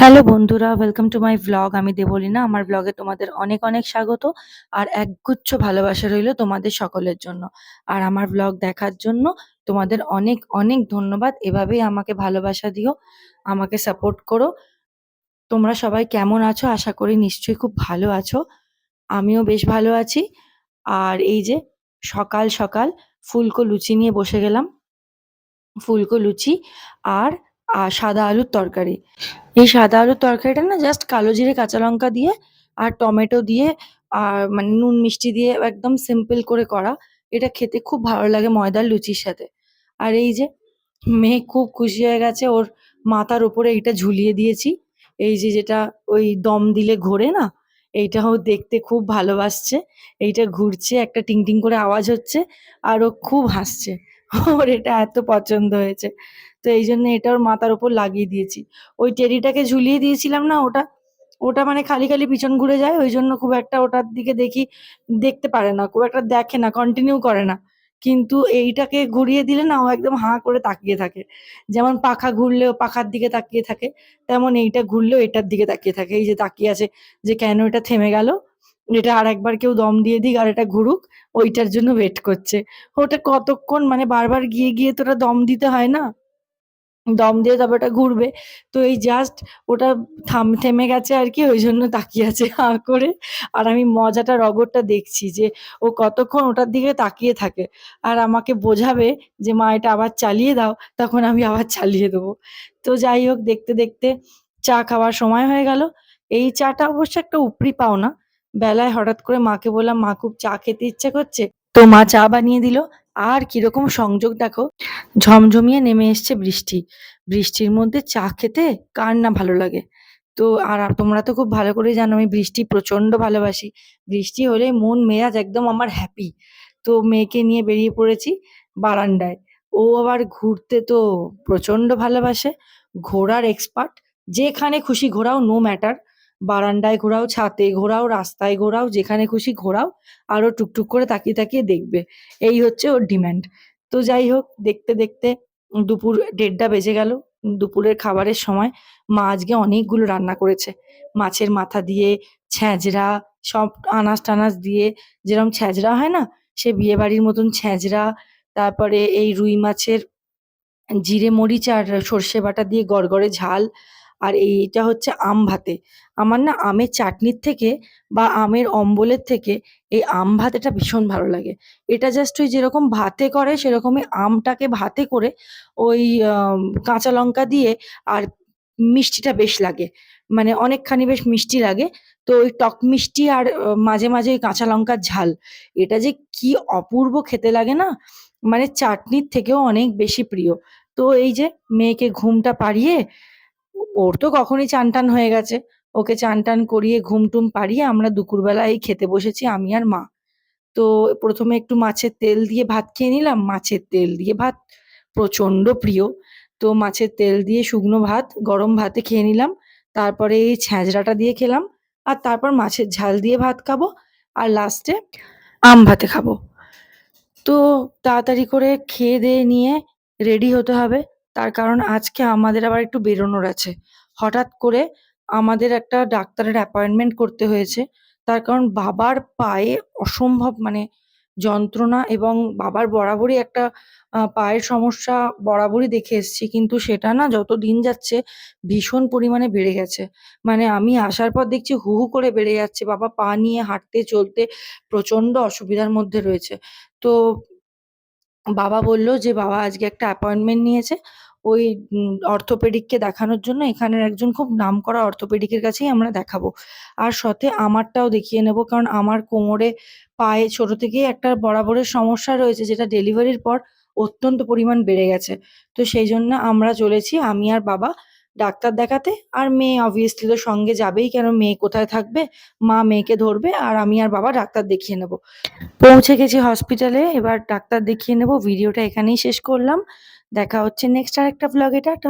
Hello বন্ধুরা welcome to my vlog আমি দেবলিনা, আমার ব্লগে তোমাদের অনেক অনেক স্বাগত আর একগুচ্ছ ভালোবাসা রইল তোমাদের সকলের জন্য। আর আমার ব্লগ দেখার জন্য তোমাদের অনেক অনেক ধন্যবাদ। এভাবেই আমাকে ভালোবাসা দিও, আমাকে সাপোর্ট করো। তোমরা সবাই কেমন আছো? আশা করি নিশ্চয়ই খুব ভালো আছো। আমিও বেশ ভালো আছি। আর এই যে সকাল সকাল ফুলকো লুচি নিয়ে বসে গেলাম। ফুলকো লুচি আর আ সাদা আলুর তরকারি। এই সাদা আলুর তরকারিটা না জাস্ট কালো জিরে, কাঁচা লঙ্কা দিয়ে আর টমেটো দিয়ে আর মানে নুন, মিষ্টি দিয়ে একদম সিম্পল করে করা। এটা খেতে খুব ভালো লাগে ময়দার লুচির সাথে। আর এই যে মেয়ে খুব খুশি হয়ে গেছে, ওর মাথার উপরে এইটা ঝুলিয়ে দিয়েছি। এই যে যেটা ওই দম দিলে ঘোরে না? এইটা ও দেখতে খুব ভালোবাসছে। এইটা ঘুরছে, একটা টিং টিং করে আওয়াজ হচ্ছে আর ও খুব হাসছে। ওর এটা এত পছন্দ হয়েছে। তো এই জন্য এটা ওর মাথার উপর লাগিয়ে দিয়েছি। ওই টেরিটাকে ঝুলিয়ে দিয়েছিলাম না ওটা, ওটা মানে খালি, খালি পিছন ঘুরে যায় ওই জন্য খুব একটা ওটার দিকে দেখি দেখতে পারে না। খুব একটা দেখে না, কন্টিনিউ করে না। কিন্তু এইটাকে ঘুরিয়ে দিলে না ও একদম হাঁ করে তাকিয়ে থাকে। যেমন পাখা ঘুরলে ও পাখার দিকে তাকিয়ে থাকে, তেমন এইটা ঘুরলেও এটার দিকে তাকিয়ে থাকে। এই যে তাকিয়ে আছে যে কেন এটা থেমে গেল? এটা আর একবার কেউ দম দিয়ে দিক আর এটা ঘুরুক, ওইটার জন্য ওয়েট করছে। ওটা কতক্ষণ মানে বারবার গিয়ে, গিয়ে তো ওটা দম দিতে হয় না? দম দিয়ে তবে ওটা ঘুরবে। তো এই জাস্ট ওটা থাম থেমে গেছে আর কি ওই জন্য তাকিয়ে আছে হাঁ করে। আর আমি মজাটা রগরটা দেখছি যে ও কতক্ষণ ওটার দিকে তাকিয়ে থাকে। আর আমাকে বোঝাবে যে, "মা এটা আবার চালিয়ে দাও।" তখন আমি আবার চালিয়ে দেবো। তো যাই হোক দেখতে, দেখতে চা খাওয়ার সময় হয়ে গেল। এই চাটা অবশ্য একটা উপরি পাওনা। বেলায় হঠাৎ করে মাকে বললাম, "মা খুব চা খেতে ইচ্ছে করছে।" তো মা চা বানিয়ে দিল। আর কীরকম সংযোগ দেখো, ঝমঝমিয়ে নেমে এসছে বৃষ্টি। বৃষ্টির মধ্যে চা খেতে কার না ভালো লাগে? তো আর তোমরা তো খুব ভালো করেই জানো আমি বৃষ্টি প্রচণ্ড ভালোবাসি। বৃষ্টি হলে মন মেজাজ একদম আমার হ্যাপি। তো মেয়েকে নিয়ে বেরিয়ে পড়েছি বারান্দায়। ও আবার ঘুরতে তো প্রচণ্ড ভালোবাসে। ঘোরার এক্সপার্ট। যেখানে খুশি ঘোরাও নো ম্যাটার। বারান্দায় ঘোরাও, ছাদে ঘোরাও, রাস্তায় ঘোরাও, যেখানে খুশি ঘোরাও। আর ও টুকটুক করে তাকিয়ে, তাকিয়ে দেখবে। এই হচ্ছে ওর ডিম্যান্ড তো যাই হোক দেখতে, দেখতে দুপুর দেড়টা বেজে গেল। দুপুরের খাবারের সময় মা আজকে অনেকগুলো রান্না করেছে। মাছের মাথা দিয়ে, ছ্যাঁচড়া, সব আনাজ-টানাজ দিয়ে যেরকম ছ্যাঁচড়া হয় না? সে বিয়েবাড়ির মতন ছ্যাঁচড়া, তারপরে এই রুই মাছের জিরে মরিচ আর সর্ষে বাটা দিয়ে গড়গড়ে ঝাল। আর এইটা হচ্ছে আম ভাতে। আমার না আমের চাটনির থেকে বা আমের অম্বলের থেকে এই আম ভাতেটা ভীষণ ভালো লাগে। এটা জাস্ট ওই যেরকম ভাতে করে সেরকমই আমটাকে ভাতে করে ওই কাঁচা লঙ্কা দিয়ে আর মিষ্টিটা বেশ লাগে। মানে অনেকখানি বেশ মিষ্টি লাগে। তো ওই টক মিষ্টি আর মাঝে, মাঝে ওই কাঁচা লঙ্কার ঝাল। এটা যে কি অপূর্ব খেতে লাগে না? মানে চাটনির থেকেও অনেক বেশি প্রিয়। তো এই যে মেয়েকে ঘুমটা পাড়িয়ে ওর তো কখনই চান-টান হয়ে গেছে। ওকে চান-টান করিয়ে ঘুম-টুম পাড়িয়ে আমরা দুপুরবেলা এই খেতে বসেছি আমি আর মা। তো প্রথমে একটু মাছের তেল দিয়ে ভাত খেয়ে নিলাম। মাছের তেল দিয়ে ভাত প্রচণ্ড প্রিয়। তো মাছের তেল দিয়ে শুকনো ভাত, গরম ভাতে খেয়ে নিলাম। তারপরে এই ছ্যাঁচড়াটা দিয়ে খেলাম। আর তারপর মাছের ঝাল দিয়ে ভাত খাব। আর লাস্টে আম ভাতে খাব। তো তাড়াতাড়ি করে খেয়ে-দেয়ে নিয়ে রেডি হতে হবে। তার কারণ আজকে আমাদের আবার একটু বেরোনোর আছে। হঠাৎ করে আমাদের একটা ডাক্তারের অ্যাপয়েন্টমেন্ট করতে হয়েছে। তার কারণ বাবার পায়ে অসম্ভব মানে যন্ত্রণা এবং বাবার বরাবরই একটা পায়ের সমস্যা বরাবরই দেখে এসছি। কিন্তু সেটা না যত দিন যাচ্ছে ভীষণ পরিমাণে বেড়ে গেছে। মানে আমি আসার পর দেখছি হু, হু করে বেড়ে যাচ্ছে। বাবা পা নিয়ে হাঁটতে চলতে প্রচণ্ড অসুবিধার মধ্যে রয়েছে। তো বাবা বলল যে বাবা আজকে একটা অ্যাপয়েন্টমেন্ট নিয়েছে ওই অর্থোপেডিককে দেখানোর জন্য এখানের একজন খুব নাম নামকরা অর্থোপেডিকের কাছেই আমরা দেখাবো। আর সাথে আমারটাও দেখিয়ে নেব কারণ আমার কোমরে, পায়ে ছোট থেকেই একটা বরাবরের সমস্যা রয়েছে যেটা ডেলিভারির পর অত্যন্ত পরিমাণ বেড়ে গেছে। তো সেই জন্য আমরা চলেছি আমি আর বাবা ডাক্তার দেখাতে। আর মেয়ে অবভিয়াসলি তো সঙ্গে যাবেই, কেন মেয়ে কোথায় থাকবে? মা মেয়েকে ধরবে, আর আমি আর বাবা ডাক্তার দেখিয়ে নেব পৌঁছে গেছি হসপিটালে এবার ডাক্তার দেখিয়ে নেব। ভিডিওটা এখানেই শেষ করলাম। দেখা হচ্ছে নেক্সট আর একটা ভ্লগে টাটা।